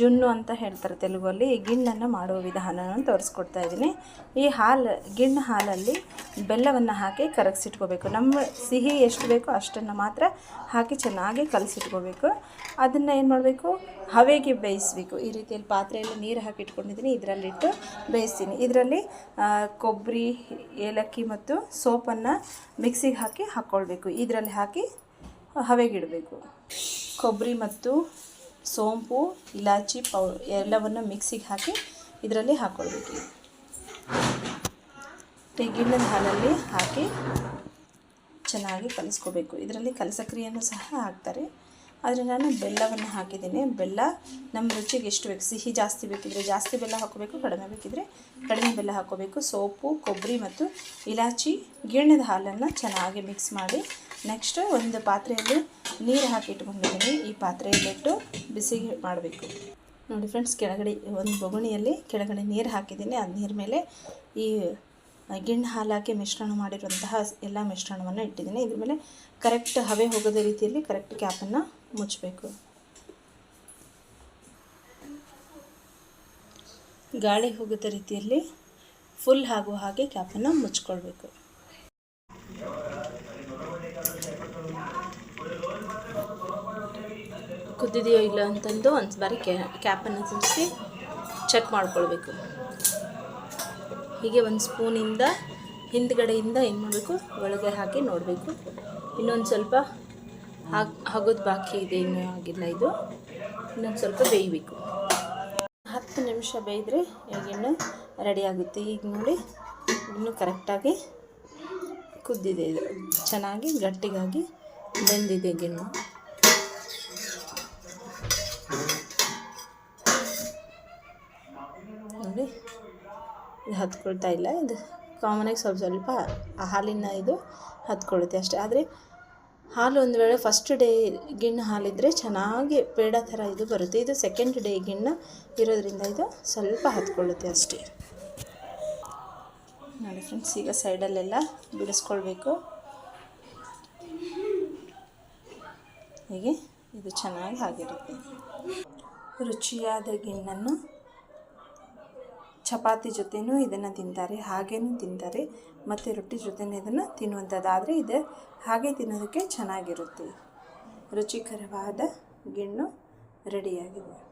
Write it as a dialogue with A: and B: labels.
A: ಜುನ್ನು ಅಂತ ಹೇಳ್ತಾರೆ ತೆಲುಗಲ್ಲಿ. ಈ ಗಿಣ್ಣನ್ನು ಮಾಡುವ ವಿಧಾನವನ್ನು ತೋರಿಸ್ಕೊಡ್ತಾ ಇದ್ದೀನಿ. ಈ ಹಾಲು ಗಿಣ್ಣು ಹಾಲಲ್ಲಿ ಬೆಲ್ಲವನ್ನು ಹಾಕಿ ಕರಗಿಸಿಟ್ಕೋಬೇಕು. ನಮ್ಮ ಸಿಹಿ ಎಷ್ಟು ಬೇಕೋ ಅಷ್ಟನ್ನು ಮಾತ್ರ ಹಾಕಿ ಚೆನ್ನಾಗಿ ಕಲಸಿಟ್ಕೋಬೇಕು. ಅದನ್ನು ಏನು ಮಾಡಬೇಕು? ಹವೆಗೆ ಬೇಯಿಸಬೇಕು. ಈ ರೀತಿಯಲ್ಲಿ ಪಾತ್ರೆಯಲ್ಲಿ ನೀರು ಹಾಕಿ ಇಟ್ಕೊಂಡಿದ್ದೀನಿ. ಇದರಲ್ಲಿಟ್ಟು ಬೇಯಿಸ್ತೀನಿ. ಇದರಲ್ಲಿ ಕೊಬ್ಬರಿ, ಏಲಕ್ಕಿ ಮತ್ತು ಸೋಪನ್ನು ಮಿಕ್ಸಿಗೆ ಹಾಕಿ ಹಾಕ್ಕೊಳ್ಬೇಕು. ಇದರಲ್ಲಿ ಹಾಕಿ ಹವೆಗಿಡಬೇಕು ಕೊಬ್ಬರಿ ಮತ್ತು ಸೋಂಪು, ಇಲಾಚಿ, ಪೌ, ಎಲ್ಲವನ್ನು ಮಿಕ್ಸಿಗೆ ಹಾಕಿ ಇದರಲ್ಲಿ ಹಾಕ್ಕೊಳ್ಬೇಕು ತೆಗಿನ ಹಾಲಲ್ಲಿ ಹಾಕಿ ಚೆನ್ನಾಗಿ ಕಲಿಸ್ಕೋಬೇಕು. ಇದರಲ್ಲಿ ಕಲಸಕ್ರಿಯನ್ನು ಸಹ ಹಾಕ್ತಾರೆ. ಆದರೆ ನಾನು ಬೆಲ್ಲವನ್ನು ಹಾಕಿದ್ದೀನಿ. ಬೆಲ್ಲ ನಮ್ಮ ರುಚಿಗೆ ಎಷ್ಟು ಬೇಕು? ಸಿಹಿ ಜಾಸ್ತಿ ಬೇಕಿದ್ರೆ ಜಾಸ್ತಿ ಬೆಲ್ಲ ಹಾಕೋಬೇಕು ಕಡಿಮೆ ಬೇಕಿದ್ರೆ ಕಡಿಮೆ ಬೆಲ್ಲ ಹಾಕೋಬೇಕು ಸೋಪು, ಕೊಬ್ಬರಿ ಮತ್ತು ಇಲಾಚಿ ಗಿಣ್ಣದ ಹಾಲನ್ನು ಚೆನ್ನಾಗಿ ಮಿಕ್ಸ್ ಮಾಡಿ ನೆಕ್ಸ್ಟ್ ಒಂದು ಪಾತ್ರೆಯಲ್ಲಿ ನೀರು ಹಾಕಿ ಇಟ್ಕೊಂಡಿದ್ದೀನಿ. ಈ ಪಾತ್ರೆಯಲ್ಲಿಟ್ಟು ಬಿಸಿ ಮಾಡಬೇಕು. ನೋಡಿ ಫ್ರೆಂಡ್ಸ್, ಕೆಳಗಡೆ ಒಂದು ಬೊಗಣಿಯಲ್ಲಿ ಕೆಳಗಡೆ ನೀರು ಹಾಕಿದ್ದೀನಿ. ಆ ನೀರು ಮೇಲೆ ಈ ಗಿಣ್ಣು ಹಾಲು ಹಾಕಿ ಮಿಶ್ರಣ ಮಾಡಿರುವಂತಹ ಎಲ್ಲ ಮಿಶ್ರಣವನ್ನು ಇಟ್ಟಿದ್ದೀನಿ. ಇದ್ರ ಮೇಲೆ ಕರೆಕ್ಟ್ ಹವೆ ಹೋಗೋದ ರೀತಿಯಲ್ಲಿ ಕರೆಕ್ಟ್ ಕ್ಯಾಪನ್ನು ಮುಚ್ಚಬೇಕು ಗಾಳಿ ಹೋಗದ ರೀತಿಯಲ್ಲಿ ಫುಲ್ ಆಗುವ ಹಾಗೆ ಕ್ಯಾಪನ್ನು ಮುಚ್ಕೊಳ್ಬೇಕು. ಕುದ್ದಿದೆಯೋ ಇಲ್ಲ ಅಂತಂದು ಒಂದು ಬಾರಿ ಕ್ಯಾಪನ್ನು ತುಂಬಿಸಿ ಚೆಕ್ ಮಾಡ್ಕೊಳ್ಬೇಕು. ಹೀಗೆ ಒಂದು ಸ್ಪೂನಿಂದ ಹಿಂದ್ಗಡೆಯಿಂದ ಏನು ಮಾಡಬೇಕು? ಒಳಗೆ ಹಾಕಿ ನೋಡಬೇಕು. ಇನ್ನೊಂದು ಸ್ವಲ್ಪ ಹಾಗೆ ಬಾಕಿ ಇದೆ ಇನ್ನೂ ಆಗಿಲ್ಲ ಇದು. ಇನ್ನೊಂದು ಸ್ವಲ್ಪ ಬೇಯಬೇಕು. ಹತ್ತು ನಿಮಿಷ ಬೇಯಿದ್ರೆ ಈಗಿನ್ನು ರೆಡಿ ಆಗುತ್ತೆ. ಈಗ ನೋಡಿ, ಇನ್ನೂ ಕರೆಕ್ಟಾಗಿ ಕುದ್ದಿದೆ ಇದು. ಚೆನ್ನಾಗಿ ಗಟ್ಟಿಗಾಗಿ ಬೆಂದಿದೆ ಗಿಣ್ಣು. ನೋಡಿ, ಇದು ಹತ್ಕೊಳ್ತಾ ಇಲ್ಲ. ಇದು ಕಾಮನಾಗಿ ಸ್ವಲ್ಪ ಸ್ವಲ್ಪ ಹಾಲಿನ ಇದು ಹತ್ಕೊಳ್ಳುತ್ತೆ ಅಷ್ಟೇ. ಆದರೆ ಹಾಲು ಒಂದು ವೇಳೆ ಫಸ್ಟ್ ಡೇ ಗಿಣ್ಣು ಹಾಲಿದ್ರೆ ಚೆನ್ನಾಗಿ ಪೇಡ ಥರ ಇದು ಬರುತ್ತೆ. ಇದು ಸೆಕೆಂಡ್ ಡೇ ಗಿಣ್ಣು ಇರೋದ್ರಿಂದ ಇದು ಸ್ವಲ್ಪ ಹತ್ಕೊಳ್ಳುತ್ತೆ ಅಷ್ಟೇ. ನೋಡಿ ಫ್ರೆಂಡ್ಸ್ ಈಗ ಸೈಡಲ್ಲೆಲ್ಲ ಬಿಡಿಸ್ಕೊಳ್ಬೇಕು. ಹೀಗೆ? ಇದು ಚೆನ್ನಾಗಿ ಆಗಿರುತ್ತೆ. ರುಚಿಯಾದ ಗಿಣ್ಣನ್ನು ಚಪಾತಿ ಜೊತೆನೂ ಇದನ್ನು ತಿಂತಾರೆ, ಹಾಗೇನೂ ತಿಂತಾರೆ, ಮತ್ತು ರೊಟ್ಟಿ ಜೊತೆನೂ ಇದನ್ನು ತಿನ್ನುವಂಥದ್ದಾದರೆ ಇದು. ಹಾಗೆ ತಿನ್ನೋದಕ್ಕೆ ಚೆನ್ನಾಗಿರುತ್ತೆ. ರುಚಿಕರವಾದ ಗಿಣ್ಣು ರೆಡಿಯಾಗಿದೆ.